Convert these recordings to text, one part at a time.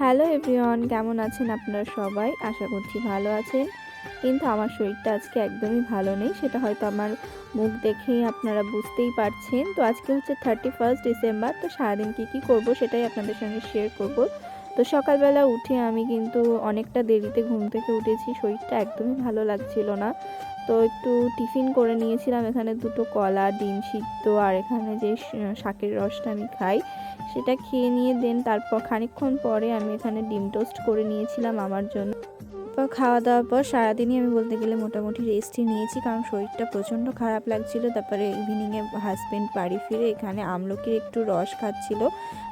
Hello everyone, কেমন আছেন আপনারা সবাই? আশা করছি ভালো আছেন। কিন্তু আমার শরীরটা আজকে একদমই ভালো নেই, সেটা হয়তো আমার মুখ দেখেই আপনারা বুঝতেই পারছেন। তো আজকে হচ্ছে থার্টি ফার্স্ট ডিসেম্বর তো সারাদিন কী কী করব সেটাই আপনাদের সঙ্গে শেয়ার করব। তো সকালবেলা উঠে আমি কিন্তু অনেকটা দেরিতে ঘুম থেকে উঠেছি, শরীরটা একদমই ভালো লাগছিল না। তো একটু টিফিন করে নিয়েছিলাম, এখানে দুটো কলা, ডিম সিদ্ধ, আর এখানে যে শাকের রসটা আমি খাই। সেটা খেয়ে নিয়ে দেন। তারপর খানিকক্ষণ পরে আমি এখানে ডিম টোস্ট করে নিয়েছিলাম আমার জন্য। তারপর খাওয়া দাওয়ার পর সারাদিনই আমি বলতে গেলে মোটামুটি রেস্টই নিয়েছি কারণ শরীরটা প্রচণ্ড খারাপ লাগছিল। তারপরে ইভিনিংয়ে হাজব্যান্ড বাড়ি ফিরে এখানে আমলকির একটু রস খাচ্ছিল।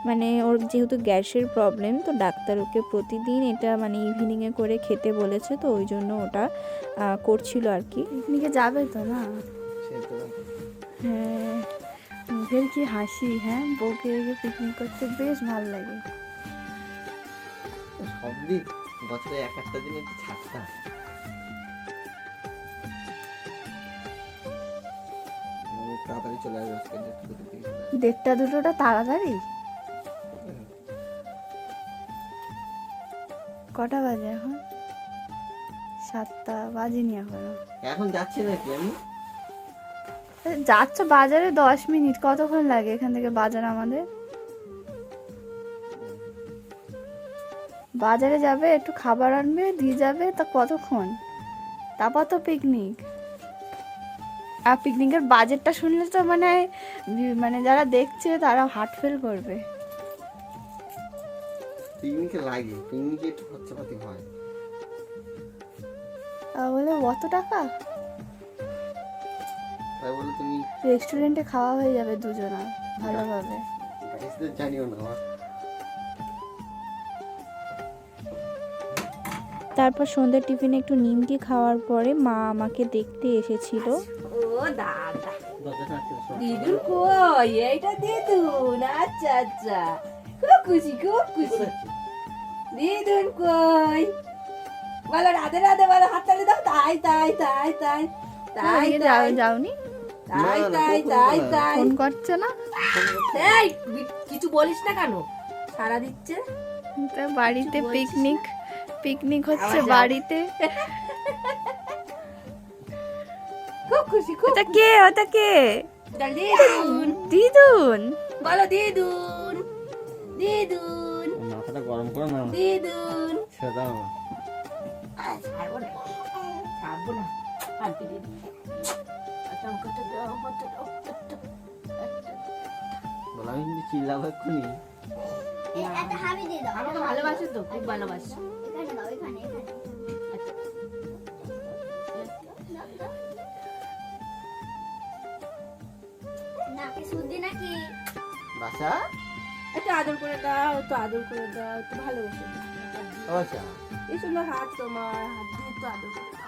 মানে ওর যেহেতু গ্যাসের প্রবলেম তো ডাক্তার ওকে প্রতিদিন এটা মানে ইভিনিংয়ে করে খেতে বলেছে তো ওই জন্য ওটা করছিল আর কি। পিকনিকে যাবে তো না? হ্যাঁ। মুখের কি হাসি? হ্যাঁ বউকে পিকনিক করতে বেশ ভালো লাগে। সব দিন বছরে এক একটা দিন একটু ছাড়তে তাড়াতাড়ি চলে আসব। দেড়টা দুটোটা তাড়াতাড়ি? কটা বাজে এখন? সাতটা বাজেনি এখনও। এখন যাচ্ছি নাকি আমি? যাচ্ছ বাজারে দশ মিনিট কতক্ষণ লাগে এখান থেকে বাজার আমাদের? বাজারে যাবে একটু খাবার আনবে দিয়ে যাবে তা কতক্ষণ? তারপর তো পিকনিক আর পিকনিকের বাজেটটা শুনলে তো মানে মানে যারা দেখছে তারা হার্ট ফেল করবে। পিকনিকে লাগে পিকনিকে একটু খরচাপাতি হয়। তাহলে অত টাকা? তাই বলে তুমি রেস্টুরেন্টে খাওয়া হয়ে যাবে দুজনার ভালোভাবে। জানিও না তারপর সন্ধ্যের টিফিনে একটু নিমকি খাওয়ার পরে মা আমাকে দেখতে এসেছিল। ও দাদা। দিদুন কই? এইটা দিদুন আচ্ছা আচ্ছা। খুব খুশি খুব খুশি। দিদুন কই? বলো রাধে রাধে বলো হাততালি দাও। তাই তাই তাই তাই তাই তাই যাও- যাওনি। তাই তাই তাই। তাই। ফোন করছে না? এই কিছু বলিস না কেন? সারা দিচ্ছে। তা বাড়িতে পিকনিক পিকনিক হচ্ছে বাড়িতে। খুব খুশি খুব ওটা কে ওটা কে। দিদুন। দিদুন। বলো দিদুন। দিদুন। মাথাটা গরম করো না। দিদুন। ছেড়ে দাও ছাড়বো না। ছাড়বো না। বলো আমি কিন্তু চিল্লাবো এক্ষুনি ভালোবাসে তো খুব ভালোবাসে আদর করে দাও একটু আদর করে দাও একটু ভালোবাসে। এই সুন্দর হাত তোমার, হাত দিয়ে আদর করে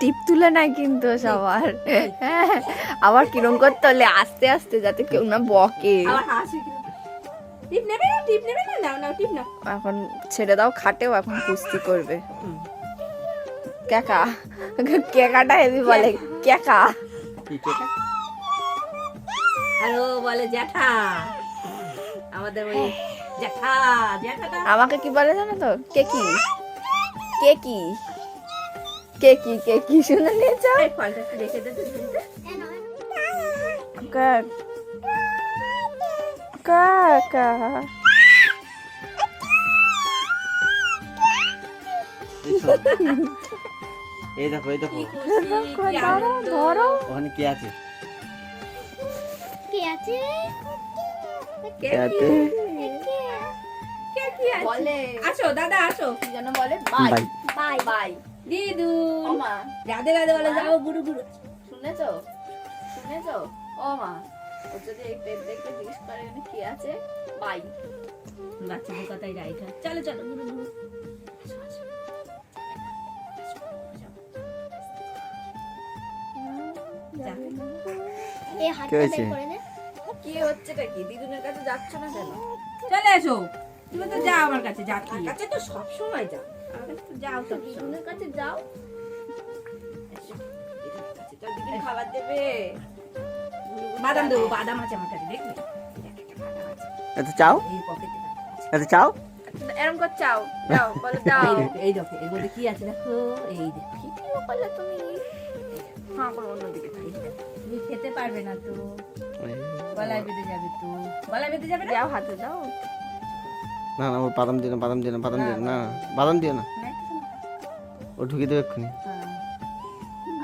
টিপ তুলে নাই কিন্তু সবার। হ্যাঁ, আবার কিরম করতে হলে আস্তে আস্তে যাতে কেউ না বকে। আবার হাসি কীরকম। টিপ নেবে না টিপ নেবে না? নাও নাও টিপ নাও। এখন ছেড়ে দাও খাটেও এখন কুস্তি করবে। কেকা কেকাটা হেভি বলে কেকা আর ও বলে জ্যাঠা। আমাদের ওই জ্যাঠা জ্যাঠাটা। আমাকে কি বলে জানো তো? কে কি? কে কি কে কি কে কি শুনে নিয়েছ কাকা এই দেখো এই দেখো। ধরো ধরো। ওখানে কে আছে? কে আছে? কে কে আছে? কি? বলে। আসো দাদা আসো। কি যেন বলে? বাই। বাই। Bye bye. দিদুন ও মা রাধে রাধে বলে যাও গুরু গুরু। শুনেছো? শুনেছো? ও মা ও যদি এই পেট দেখে জিজ্ঞেস করে এখানে কি আছে বাই। বাচ্চাদের কথাই রাইট হয় চলো চলো গুরু গুরু। এই হাতটা হয়েছে? বের করে দে কি? দিদুনের কাছে যাচ্ছ না কেন? চলে এসো। তুমি তো যাও আমার কাছে যা কি কাছে তো সব সময় যাও। আমার কাছে তো যাও তো। দিদুনের কাছে যাও। খাবার দেবে। বাদাম দেবো বাদাম আছে আমার কাছে দেখবে। এত চাও। এত চাও? এরম কর চাও দাও বলো দাও এই দেখো, এর মধ্যে কি আছে দেখো? এই দেখো। ভিডিও করলে তুমি? হ্যাঁ কোনো অন্যদিকে তুমি খেতে পারবে না তো। গলায় বেঁধে যাবে তো। গলায় বেঁধে যাবে না? দাও হাতে দাও না না ওর বাদাম দিও না বাদাম দিও না বাদাম দিও না না না, বাদাম দিও না। না, ও ঢুকে দেবে এক্ষুনি।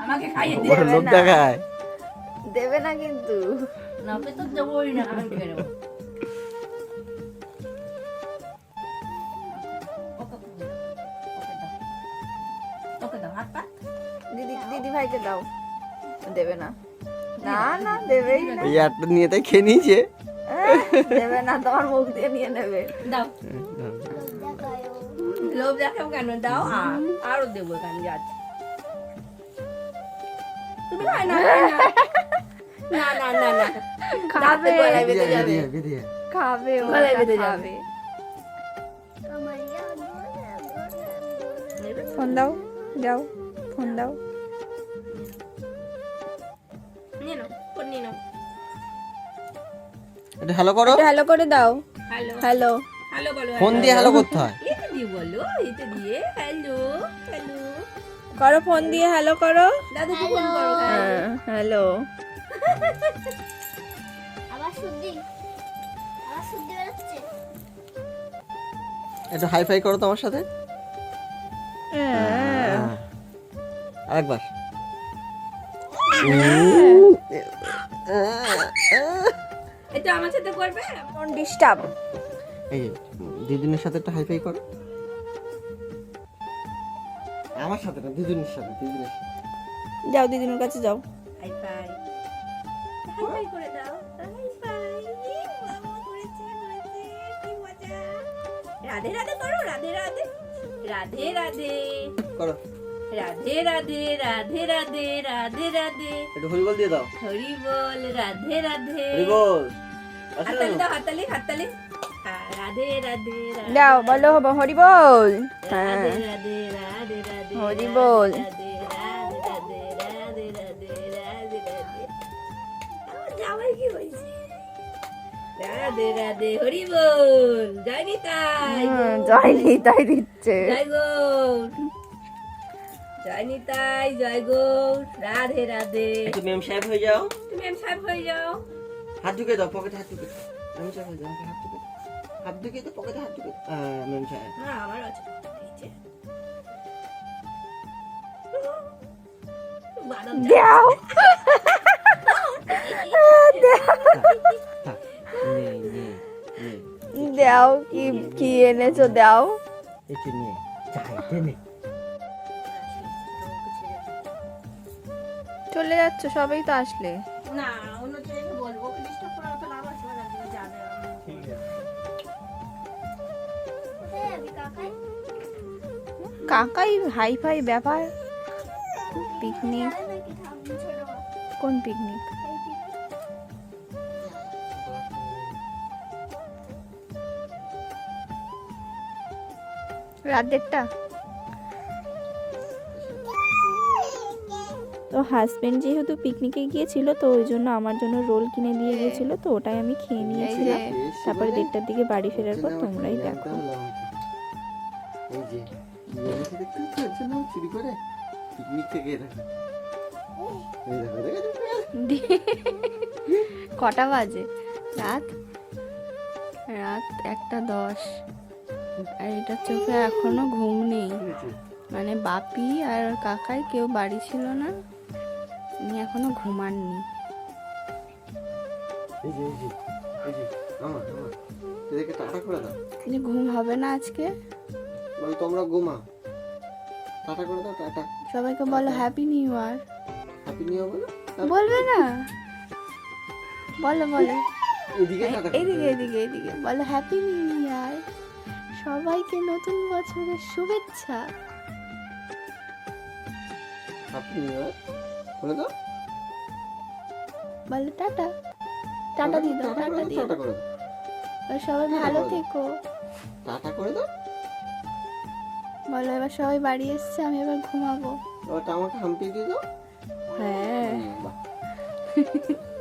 আমাকে খাইয়ে বড় দেবে লোক দেখায় দেবে না কিন্তু। না তো দেবোই না আমি ঢুকে দেবো ওকে ওকে দাও ওকে দাও হাত পা। দিদি দিদি ভাইকে দাও। দেবে না। না না দেবেই না। এই একটা নিয়ে তাই খেয়ে নিয়েছে। দেবে না তোমার মুখ দিয়ে নিয়ে নেবে। দাও। লোভ দেখাও কেন? দাও আর আরও দেবো এখানে যাচ্ছে। তুমি খাই না না। না না না খাবে। খাবে গলায় বেঁধে যাবে। ফোন দাও যাও ফোন দাও। এটা হ্যালো করো। হ্যালো করে দাও। হ্যালো হ্যালো হ্যালো বলো ফোন দিয়ে হ্যালো করতে হয়। এটা দিয়ে বলো এটা দিয়ে। হ্যালো হ্যালো করো ফোন দিয়ে হ্যালো করো। দাদুকে ফোন করো হ্যাঁ হ্যালো আবার শুদ্ধি। আবার শুদ্ধি বেরোচ্ছে। একটু হাই ফাই করো তোমার সাথে। হ্যাঁ। আরেকবার। এটা আমার সাথে করবে? ফোন ডিস্টার্ব এই যে, দিদিনের সাথে একটা হাই ফাই করো। আমার সাথে না দিদিনের সাথে দিদিনের সাথে। যাও দিদিনের কাছে যাও। হাই ফাই হাই ফাই করে দাও রাধে রাধে করো রাধে রাধে। রাধে রাধে। করো। রাধে রাধে রাধে রাধে রাধে রাধে। একটু হরিবল দিয়ে দাও। হরি বল রাধে রাধে। হরিবল। আসো। হাততালি দাও হাততালি হাততালি হ্যাঁ, রাধে রাধে যাও বলো হরি বল রাধে হ্যাঁ রাধে রাধে রাধে হরি বল। রাধে রাধে হরি বল জয় নিতাই জয় নিতাই দিচ্ছে জয় গৌর জয় নিতাই জয় গৌর রাধে রাধে একটু মেম সাহেব হয়ে যাও তুমি এম সাহেব হয়ে যাও হাত ঢুকে দাও পকেটে হাত দাও। সাহেব আমাকে হাত ঢুকে হাত ঢুকে তো পকেটে হাত দাও। সাহেব না আমার আছে। দাও। দাও কি কি এনেছো দাও। একটু নে চাইতে নে। চলে যাচ্ছ সবাই তো আসলে। না অন্য কাকাই হাই ফাই ব্যাপার? পিকনিক? কোন পিকনিক? রাত দেড়টা? তো হাজব্যান্ড যেহেতু পিকনিকে গিয়েছিল তো ওই জন্য আমার জন্য রোল কিনে দিয়ে গিয়েছিল তো ওটাই আমি খেয়ে নিয়েছিলাম। তারপরে দেড়টার দিকে বাড়ি ফেরার পর তোমরাই দেখো। চুরি করে পিকনিক থেকে কটা বাজে? রাত? রাত একটা দশ। আর এটা চোখে এখনও ঘুম নেই। মানে বাপি আর কাকাই কেউ বাড়ি ছিল না। উনি এখনও ঘুমাননি। ঘুম হবে না আজকে? বল তোমরা ঘুমা। টাটা করে দাও টাটা। সবাইকে বলো happy new year happy new বলো। বলবে না? বলো বলো। এদিকে টাটা এইদিকে এইদিকে এইদিকে বলো হ্যাপি নিউ ইয়ার সবাইকে নতুন বছরের শুভেচ্ছা। হ্যাপি নিউ বলে দাও। বলো টাটা। টাটা দিয়ে দাও টাটা দিয়ে দাও সবাই ভালো থেকো। টাটা করে দাও। বলো এবার সবাই বাড়ি এসছে আমি এবার ঘুমাবো। ওটা আমাকে হাম্পি দিয়ে দাও। হ্যাঁ।